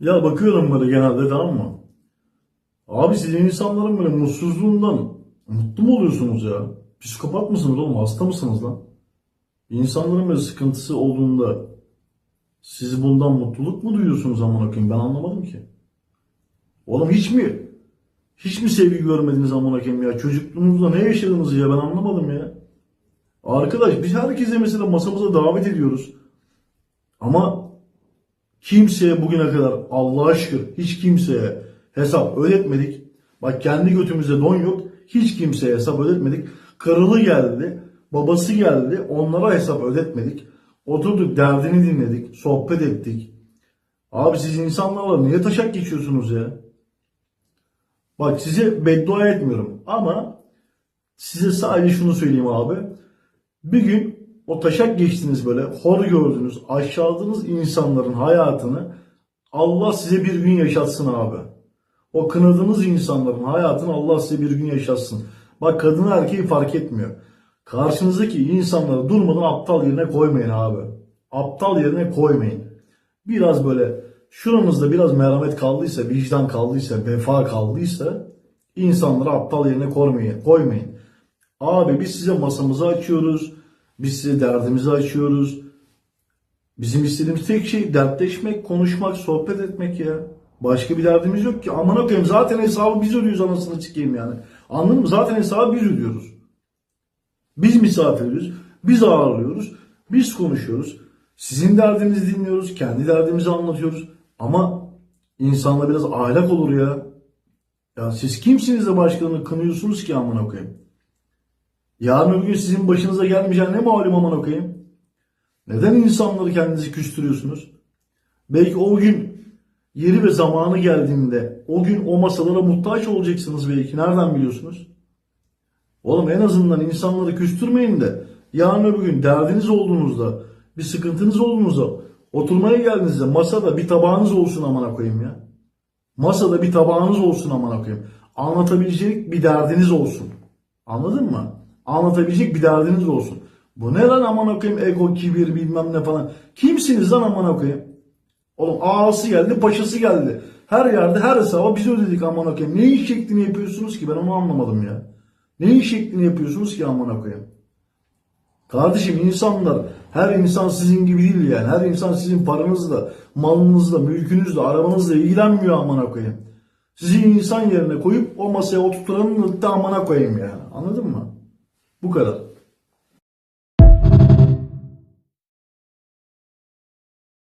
Ya bakıyorum böyle genelde tamam mı? Abi siz insanların böyle mutsuzluğundan mutlu mu oluyorsunuz ya? Psikopat mısınız oğlum? Hasta mısınız lan? İnsanların böyle sıkıntısı olduğunda siz bundan mutluluk mu duyuyorsunuz aman okuyayım? Ben anlamadım ki. Oğlum hiç mi hiç mi sevgi görmediniz aman okuyayım ya? Çocukluğunuzda ne yaşadınız ya? Ben anlamadım ya. Arkadaş biz herkese mesela masamıza davet ediyoruz. Ama Kimseye bugüne kadar Allah'a şükür hiç kimseye hesap ödetmedik. Bak kendi götümüzde don yok. Hiç kimseye hesap ödetmedik. Karılı geldi, babası geldi. Onlara hesap ödetmedik. Oturduk derdini dinledik, sohbet ettik. Abi siz insanlarla niye taşak geçiyorsunuz ya? Bak size beddua etmiyorum ama size sadece şunu söyleyeyim abi. Bir gün o taşak geçtiniz böyle hor gördünüz, aşağıladığınız insanların hayatını Allah size bir gün yaşatsın abi. O kınadığınız insanların hayatını Allah size bir gün yaşatsın. Bak kadın erkeği fark etmiyor. Karşınızdaki insanları durmadan aptal yerine koymayın abi. Aptal yerine koymayın. Biraz böyle şuranızda biraz merhamet kaldıysa, vicdan kaldıysa, vefa kaldıysa insanları aptal yerine koymayın. koymayın. Abi biz size masamızı açıyoruz. Biz size derdimizi açıyoruz. Bizim istediğimiz tek şey dertleşmek, konuşmak, sohbet etmek ya. Başka bir derdimiz yok ki. Aman koyayım zaten hesabı biz ödüyoruz anasını çıkayım yani. Anladın mı? Zaten hesabı biz ödüyoruz. Biz misafiriz. Biz ağırlıyoruz. Biz konuşuyoruz. Sizin derdinizi dinliyoruz. Kendi derdimizi anlatıyoruz. Ama insanla biraz ahlak olur ya. Ya siz kimsiniz de başkalarını kınıyorsunuz ki amına koyayım? Yarın öbür gün sizin başınıza gelmeyeceğin ne malum aman okuyayım? Neden insanları kendinizi küstürüyorsunuz? Belki o gün yeri ve zamanı geldiğinde o gün o masalara muhtaç olacaksınız belki. Nereden biliyorsunuz? Oğlum en azından insanları küstürmeyin de yarın öbür gün derdiniz olduğunuzda bir sıkıntınız olduğunuzda oturmaya geldiğinizde masada bir tabağınız olsun amına koyayım ya. Masada bir tabağınız olsun amına koyayım. Anlatabilecek bir derdiniz olsun. Anladın mı? Anlatabilecek bir derdiniz olsun. Bu ne lan aman okuyayım ego, kibir bilmem ne falan. Kimsiniz lan aman okuyayım? Oğlum ağası geldi, paşası geldi. Her yerde her hesaba biz ödedik aman okuyayım. Neyin şeklini yapıyorsunuz ki ben onu anlamadım ya. Neyin şeklini yapıyorsunuz ki aman okuyayım? Kardeşim insanlar, her insan sizin gibi değil yani. Her insan sizin paranızla, malınızla, mülkünüzle, arabanızla ilgilenmiyor amına koyayım. Sizi insan yerine koyup o masaya oturtanın da amına koyayım yani. Anladın mı? Bu kadar.